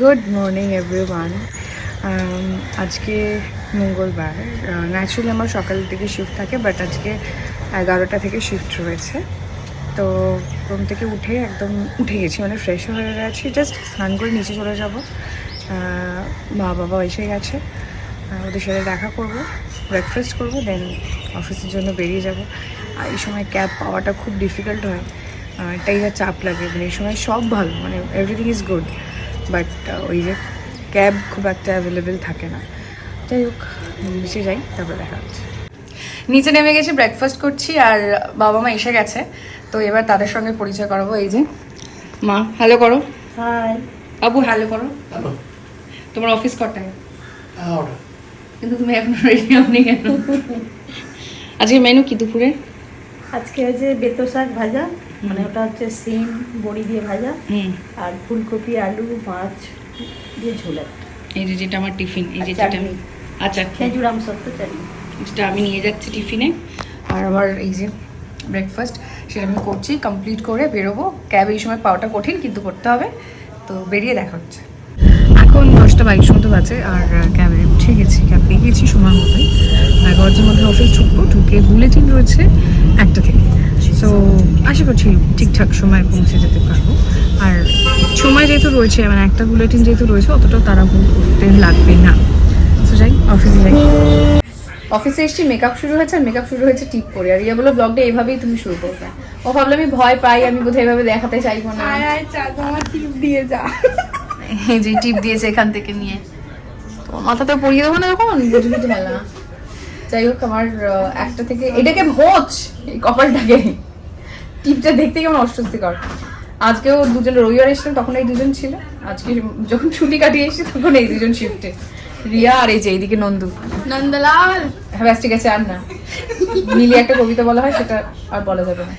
Good morning everyone আজকে মঙ্গলবার। Naturally আমার সকাল থেকে শিফট থাকে বাট আজকে এগারোটা থেকে শিফট রয়েছে। তো ঘুম থেকে উঠে একদম উঠে গেছি মানে ফ্রেশ হয়ে গেছি জাস্ট স্নান করে নিচে চলে যাব। মা বাবা এসে গেছে। ওদের সাথে দেখা করব ব্রেকফাস্ট করব দেন অফিসের জন্য বেরিয়ে যাব। আর এই সময় ক্যাব পাওয়াটা খুব ডিফিকাল্ট হয়। এটাই যা চাপ লাগে মানে এই সময় সব ভালো মানে এভরিথিং ইজ গুড বাট ওই যে ক্যাব খুব একটা অ্যাভেলেবেল থাকে না। যাই হোক নিচে যাই তারপরে দেখা হচ্ছে। নিচে নেমে গেছি ব্রেকফাস্ট করছি আর বাবা মা এসে গেছে। তো এবার তাদের সঙ্গে পরিচয় করাবো। এই যে মা হ্যালো করো। হাই বাবু হ্যালো করো। তোমার অফিস কটায়? কিন্তু তুমি এখন রেডি হওনি কেন? আজকে মেনু কি দুপুরে? আজকে হচ্ছে বেতো শাক ভাজা। মানে ওটা হচ্ছে সিম বড়ি দিয়ে ভাজা আর ফুলকপি আলু মাছ দিয়ে ঝোল এই যে যেটা আমার টিফিন এই যে যেটা। আমি আচ্ছা খেজুর আম সত্য চাটনি। যেটা আমি নিয়ে যাচ্ছি টিফিনে। আর আমার এই যে ব্রেকফাস্ট সেটা আমি করছি কমপ্লিট করে বেরোবো। ক্যাব এই সময় পাওয়াটা কঠিন কিন্তু করতে হবে। তো বেরিয়ে দেখা হচ্ছে। এখন দশটা বাইশ মতো বাজে আর ক্যাবে উঠে গেছি। ক্যাব পেয়ে গেছি সময় মতোই এগারোটার মধ্যে অফিস ঢুকবো ঢুকে বুলেটিন রয়েছে একটা থেকে। আশা করছি ঠিকঠাক সময় পৌঁছে যেতে পারব। আর সময় যেহেতু রয়েছে মানে একটা বুলেটিন যেহেতু রয়েছে অতটা তাড়াহুড়ো করতে লাগবে না। তো যাই অফিসে যাই। অফিসে এসেছি মেকআপ শুরু হয়েছে আর মেকআপ শুরু হয়েছে টিপ করে। আর ইয়া বলো ব্লগটা এইভাবেই তুমি শুরু করবে। ও ভাবলে আমি ভয় পাই আমি বোধহয় এভাবে দেখাতে চাইব না। টিপ দিয়ে এই যে টিপ দিয়েছে এখান থেকে নিয়ে। তো মাথাতে পরিয়ে দেবো না যখন বুঝে বুঝে মেলা। যাই হোক আমার একটা থেকে এটাকে মোচ কপালটাকে। টিপটা দেখতে কেমন অস্বস্তিকর? আজকেও দুজন রবিবার এসেছিলাম তখন এই দুজন ছিল। আজকে যখন ছুটি কাটিয়ে এসেছি তখন এই দুজন শিফটে রিয়া আর এই যে এইদিকে নন্দু। নন্দলাল। হ্যাঁ ব্যাস ঠিক আছে আর না। মিলিয়ে একটা কবিতা বলা হয় সেটা আর বলা যাবে না।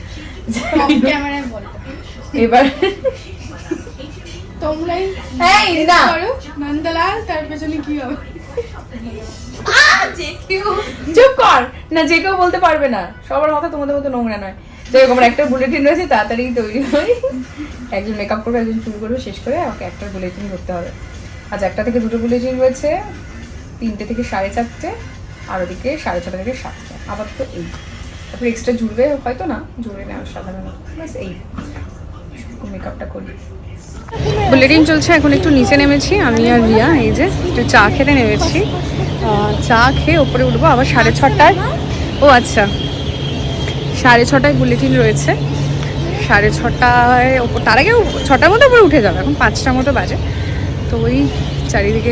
এবার তোমরাই এই না নন্দলাল তার পেছনে কি হবে? চুপ কর। না, যে কেউ বলতে পারবে না। সবার মাথা তোমাদের মতো নোংরা নয়। আমার একটা বুলেটিন রয়েছে, তাড়াতাড়ি তৈরি হই একজন মেকআপ করবে, একজন চুল করবে, শেষ করে আমাকে একটা বুলেটিন করতে হবে। আজ একটা থেকে দুটো বুলেটিন রয়েছে। তিনটে থেকে সাড়ে চারটে, আর ওদিকে সাড়ে ছটা থেকে সাতটা। আপাতত এই। তারপরে এক্সট্রা জুড়বে হয়তো না জুড়বে না সাধারণত ব্যাস, এই। মেকআপটা করি। বুলেটিন চলছে, এখন একটু নিচে নেমেছি, আমি আর রিয়া, এই যে একটু চা খেতে নেমেছি। চা খেয়ে ওপরে উঠবো, আবার সাড়ে ছটায়। ও আচ্ছা। সাড়ে ছটায় বুলেটিন রয়েছে। সাড়ে ছটায় ওপর তার আগে ছটার মতো উপরে উঠে যাবে, এখন পাঁচটার মতো বাজে। তো ওই চারিদিকে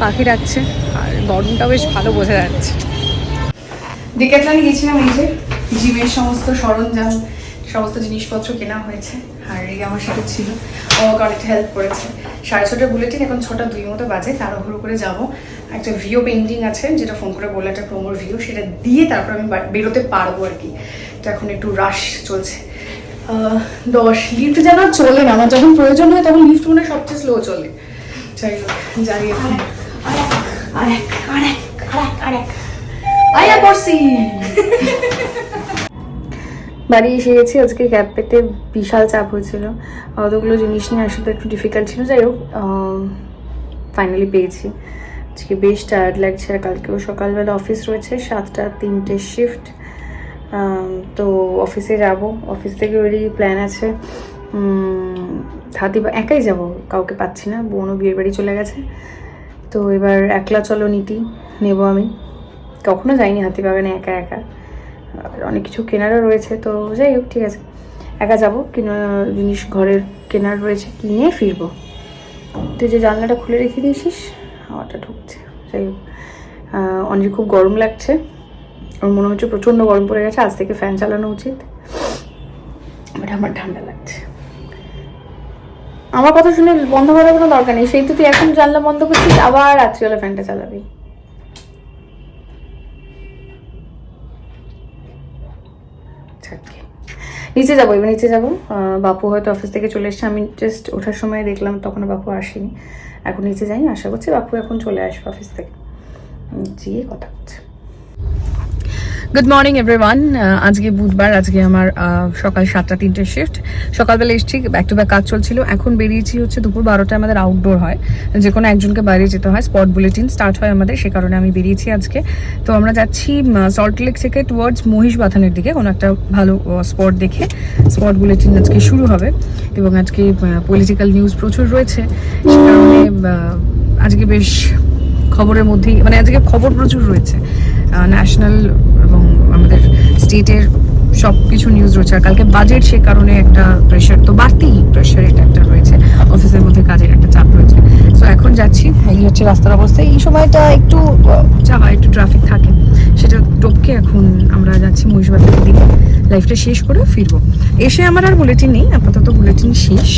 পাখি ডাকছে, আর গরমটা বেশ ভালো বোঝা যাচ্ছে। ডিকেটলানে গেছিলাম এই যে জিমের সমস্ত সরঞ্জাম, সমস্ত জিনিসপত্র কেনা হয়েছে, আর এই আমার সাথে ছিল। ও আমাকে অনেকটা হেল্প করেছে। সাড়ে ছটা বুলেটিন, এখন ছটা দুই মতো বাজে তার তাড়াহুড়ো করে যাব। একটা ভিও পেন্টিং আছে যেটা ফোন করে বলে একটা প্রোমোর ভিউ সেটা দিয়ে তারপর আমি বেরোতে পারব আর কি। তো এখন একটু রাশ চলছে। দশ লিফট যেন আর চলে না আমার যখন প্রয়োজন হয় তখন লিফট মনে হয় সবচেয়ে স্লো চলে। যাই হোক যাই এখন। আরেক আরেক আরেক আরেক আয়া পড়ছি বাড়ি এসে গেছি আজকে ক্যাব পেতে বিশাল চাপ হয়েছিল। অতগুলো জিনিস নিয়ে আসতে একটু ডিফিকাল্ট ছিল। যাই হোক ফাইনালি পেয়েছি। আজকে বেশ টায়ার্ড লাগছে আর কালকেও সকালবেলা অফিস রয়েছে, সাতটা, তিনটে শিফট তো অফিসে যাব। অফিস থেকে ওরই প্ল্যান আছে। হাতি একাই যাব, কাউকে পাচ্ছি না, বোনও বিয়ের বাড়ি চলে গেছে। তো এবার একলা চলো নীতি, নেব আমি। কখনো যাইনি হাতিবাগানে একা একা। অনেক কিছু কেনারও রয়েছে, তো যাই হোক, ঠিক আছে। একা যাব, কিনা জিনিস ঘরের কেনার রয়েছে, কিনে ফিরবো। তুই যে জানলাটা খুলে রেখে দিয়েছিস হাওয়াটা ঢুকছে। সেই অনেক খুব গরম লাগছে। ওর মনে হচ্ছে প্রচণ্ড গরম পড়ে গেছে, আজ থেকে ফ্যান চালানো উচিত। বাট আমার ঠান্ডা লাগছে। আমার কথা শুনে বন্ধ করার কোনো দরকার নেই। সেই তো তুই এখন জানলা বন্ধ করছিস, আবার রাত্রিবেলা ফ্যানটা চালাবি। নিচে যাব, এবার নিচে যাব। বাপু হয়তো অফিস থেকে চলে এসছে। আমি জাস্ট ওঠার সময় দেখলাম তখন বাপু আসেনি। এখন নিচে যাই, আশা করছি বাপু এখন চলে আসবে অফিস থেকে। যেয়ে কথা হচ্ছে গুড মর্নিং এভরিওয়ান আজকে বুধবার, আজকে আমার সকাল সাতটা, তিনটে শিফট সকালবেলা এসেছি ব্যাক টু ব্যাক কাজ চলছিল। এখন বেরিয়েছি হচ্ছে দুপুর বারোটায়, আমাদের আউটডোর হয়। যে কোনো একজনকে বাইরে যেতে হয় স্পট বুলেটিন স্টার্ট হয় আমাদের, সে কারণে আমি বেরিয়েছি আজকে। তো আমরা যাচ্ছি সল্ট লেক থেকে টুয়ার্ডস মহিষ বাথানের দিকে, কোনো একটা ভালো স্পট দেখে। স্পট বুলেটিন আজকে শুরু হবে এবং আজকে পলিটিক্যাল নিউজ প্রচুর রয়েছে। সে কারণে আজকে বেশ খবরের মধ্যেই মানে আজকে খবর প্রচুর রয়েছে। ন্যাশনাল এবং আমাদের স্টেটের সব কিছু নিউজ রয়েছে। আর কালকে বাজেট সে কারণে একটা প্রেশার তো বাড়তি প্রেশার এটা একটা রয়েছে। অফিসের মধ্যে কাজের একটা চাপ রয়েছে। সো এখন যাচ্ছি। এই হচ্ছে রাস্তার অবস্থা। এই সময়টা একটু আহ, যা হয় একটু ট্রাফিক থাকে। সেটা টপকে এখন আমরা যাচ্ছি মহিষবাজারের দিকে লাইফটা শেষ করে ফিরবো। এসে আমার আর বুলেটিন নেই আপাতত বুলেটিন শেষ।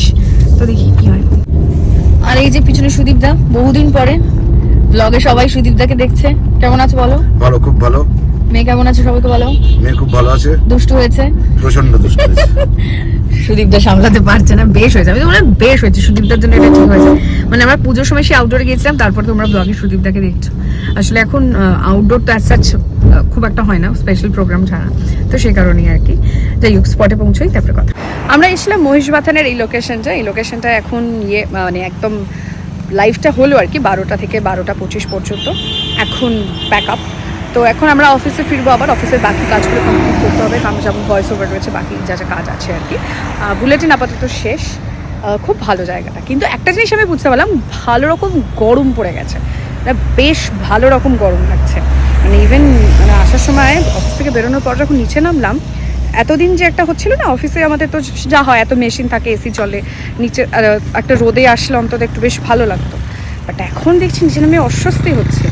তো দেখি কি হয়। আর এই যে পিছনে সুদীপদা বহুদিন পরে ব্লগে সবাই সুদীপদাকে দেখছে। কেমন আছো বলো? ভালো খুব ভালো। মেয়ে কেমন আছে সবাইকে বলো? মেয়ে খুব ভালো আছে। দুষ্টু হয়েছে? প্রচণ্ড দুষ্ট হয়েছে। সুদীপদা সামলাতে পারছে না বেশ হয়েছে। আমি তো মনে হয় বেশ হয়েছে সুদীপদার জন্য এটা ঠিক হয়েছে। মানে আমরা পুজোর সময় সে আউটডোরে গিয়েছিলাম তারপর তোমরা ব্লগে সুদীপদাকে দেখছ। আসলে এখন আউটডোর তো অ্যাজ সাচ খুব একটা হয় না স্পেশাল প্রোগ্রাম ছাড়া। তো সেই কারণেই আর কি। যাই হোক স্পটে পৌঁছোই তারপরে কথা। আমরা এসেছিলাম মহিষবাথানের এই লোকেশনটা এই লোকেশনটা এখন ইয়ে মানে একদম লাইফটা হলো আর কি বারোটা থেকে বারোটা পঁচিশ পর্যন্ত। এখন প্যাক আপ তো এখন আমরা অফিসে ফিরবো আবার অফিসের বাকি কাজগুলো কমপ্লিট করতে হবে, কারণ যেমন ভয়েস ওভার রয়েছে, বাকি যা যা কাজ আছে আর কি বুলেটিন আপাতত শেষ। খুব ভালো জায়গাটা। কিন্তু একটা জিনিস আমি বুঝতে পারলাম, ভালো রকম গরম পড়ে গেছে। মানে বেশ ভালো রকম গরম লাগছে। মানে ইভেন মানে আসার সময় অফিস থেকে বেরোনোর পর যখন নিচে নামলাম, এতদিন যে একটা হচ্ছিল না অফিসে আমাদের তো যা হয়, এত মেশিন থাকে এসি চলে, নিচে একটা রোদে আসলে অন্তত একটু বেশ ভালো লাগতো। বাট এখন দেখছি নিচে নামে অস্বস্তি হচ্ছে।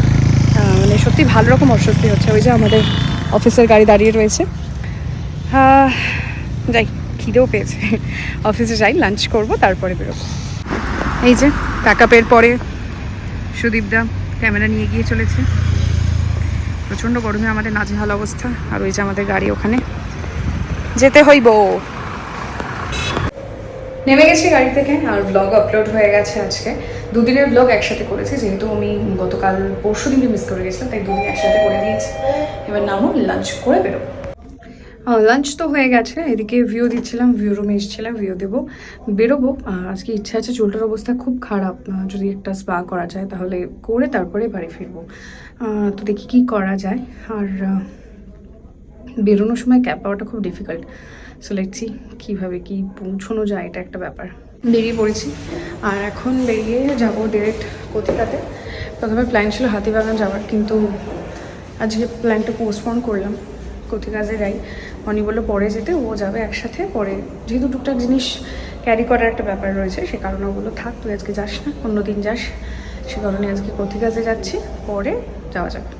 মানে সত্যি ভালো রকম অস্বস্তি হচ্ছে। ওই যে আমাদের অফিসের গাড়ি দাঁড়িয়ে রয়েছে। যাই, খিদেও পেয়েছে। অফিসে যাই লাঞ্চ করব, তারপরে বেরোবো। এই যে প্যাকআপের পরে সুদীপদা ক্যামেরা নিয়ে গিয়ে চলেছে। প্রচণ্ড গরমে আমাদের নাজেহাল অবস্থা। আর ওই যে আমাদের গাড়ি ওখানে। যেতে হইব। নেমে গেছি গাড়ি থেকে, আর ব্লগ আপলোড হয়ে গেছে আজকে। দুদিনের ব্লগ একসাথে করেছি, যেহেতু আমি গতকাল পরশু দিনে মিস করে গেছিলাম, তাই দুদিন একসাথে করে দিয়েছি। এবার নামো লাঞ্চ করে বেরোবো। লাঞ্চ তো হয়ে গেছে, এদিকে ভিউ দিচ্ছিলাম ভিউ রুমে এসেছিলাম ভিউ দেবো, বেরোবো। আজকে ইচ্ছা আছে, চুলটার অবস্থা খুব খারাপ যদি একটা স্পা করা যায়, তাহলে করে তারপরে বাড়ি ফিরবো। তো দেখি কি করা যায়। আর বেরোনোর সময় ক্যাব পাওয়াটা খুব ডিফিকাল্ট সো লেটসি কীভাবে কি পৌঁছানো যায় এটা একটা ব্যাপার। বেরিয়ে পড়েছি। আর এখন বেরিয়ে যাব ডিরেক্ট কোথিকাতে। প্রথমে প্ল্যান ছিল হাতিবাগান যাওয়ার কিন্তু আজকে প্ল্যানটা পোস্টপন করলাম। কোথিকাজে যাই। অনি বলল পরে যেতে ও যাবে একসাথে পরে। যেহেতু টুকটাক জিনিস ক্যারি করার একটা ব্যাপার রয়েছে সে কারণে ওগুলো থাক তুই আজকে যাস না অন্য দিন যাস। সে কারণে আজকে কোথিকাজে যাচ্ছি পরে যাওয়া যাবে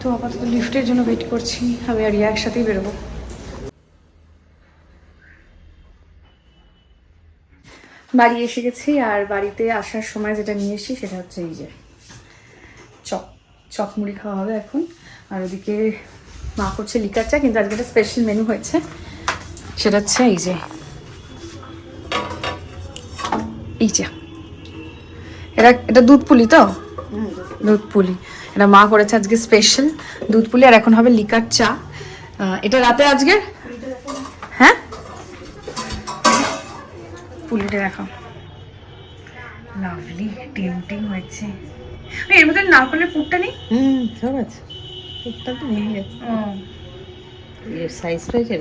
তো আপাতত লিফটের জন্য ওয়েট করছি আমি আর রিয়া একসাথেই বেরোবো। বাড়ি এসে গেছি আর বাড়িতে আসার সময় যেটা নিয়ে এসেছি সেটা হচ্ছে এই যে চপ চপ মুড়ি খাওয়া হবে এখন। আর ওদিকে মা করছে লিকার চা কিন্তু আজকে একটা স্পেশাল মেনু হয়েছে। সেটা হচ্ছে এই যে এই যে। এটা এটা দুধ পুলি তো? দুধ পুলি। এটা মা করেছে আজকে স্পেশাল দুধ পুলি আর এখন হবে লিকার চা। এটা রাতে আজকে? হ্যাঁ? পুলিটা দেখো লাভলি টেম্পটিং হয়েছে। এর মধ্যে নারকলের পুরটা নেই? হুম সব আছে। টুকটাক তো নেই। সাইজ পেয়েছে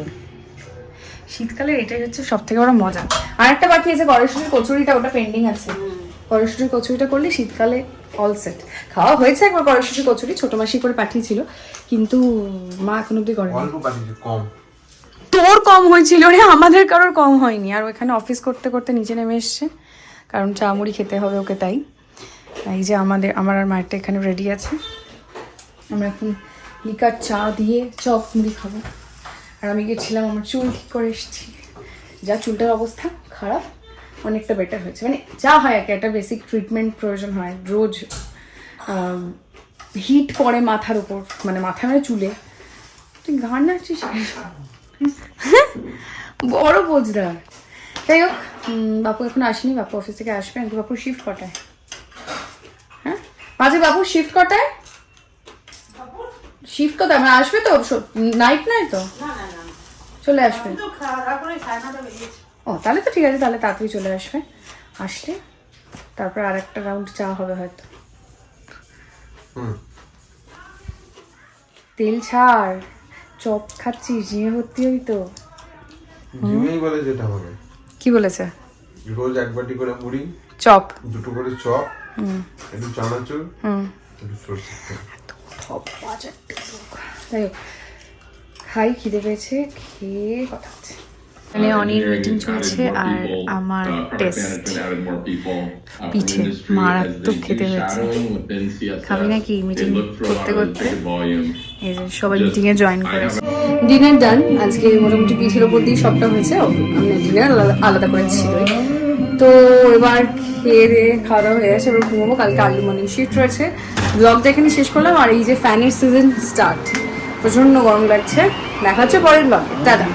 শীতকালে এটাই হচ্ছে সব থেকে বড় মজা। আর একটা বাকি আছে কড়াইশুটির কচুরিটা ওটা পেন্ডিং আছে। কড়াইশুটির কচুরিটা করলে শীতকালে অল সেট খাওয়া হয়েছে একবার কড়াইশুটির কচুরি ছোট মাসি করে পাঠিয়েছিল কিন্তু মা এখন অব্দি করেনি। অল্প পাঠিয়েছে কম। তোর কম হয়েছিল রে, আমাদের কারোর কম হয়নি। আর ওখানে অফিস করতে করতে নিচে নেমে এসছে। কারণ চা মুড়ি খেতে হবে ওকে তাই। এই যে আমাদের, আমার আর মায়েরটা এখানে রেডি আছে। আমরা এখন লিকার চা দিয়ে চপ মুড়ি খাব। আর আমি গেছিলাম, আমার চুল ঠিক করে এসেছি। যা চুলটার অবস্থা খারাপ, অনেকটা বেটার হয়েছে। মানে যা হয় আর একটা বেসিক ট্রিটমেন্ট প্রয়োজন হয়। রোজ হিট করে মাথার উপর মানে মাথায় মানে চুলে। তুই গান নাচছিস বড় বোঝদার যাই হোক বাপু এখন আসেনি বাপু অফিস থেকে আসবে কিন্তু বাপুর শিফট কটায়? হ্যাঁ? মাঝে বাবু শিফট কটায়? শিফট কোথায় মানে আসবে তো নাইট নাই তো? চলে আসবে। ও তাহলে তো ঠিক আছে তাহলে তাড়াতাড়ি চলে আসবে। আসলে তারপর আর একটা রাউন্ড চা হবে হয়তো। হুম। তেল ছাড় চপ খাচ্ছি জিমে ভর্তি হবি তো। জিমেই বলে যেটা হবে। কি বলেছে? রোজ এক বাটি করে মুড়ি চপ। দুটো করে চপ একটু চানাচুর হুম। একটু সরষে যাই হোক খাই খিদে পেয়েছে খেয়ে কথা হচ্ছে। এখানে অনির মিটিং চলছে আর আমার টেস্ট পিঠে মারাত্মক খেতে হয়েছে খাবি নাকি মিটিং করতে করতে এই যে সবাই মিটিং এ জয়েন করেছে। ডিনার ডান আজকে মোটামুটি পিঠের ওপর দিয়ে সবটা হয়েছে। মানে ডিনার আলাদা করে ছিল তো এবার খেয়ে দিয়ে খাওয়া দাওয়া হয়ে গেছে এবার ঘুমাবো। কালকে আর্লি মর্নিং শিফট রয়েছে। ব্লগটা এখানে শেষ করলাম আর এই যে ফ্যানের সিজন স্টার্ট প্রচণ্ড গরম লাগছে। দেখা হচ্ছে পরের ব্লগ দাদা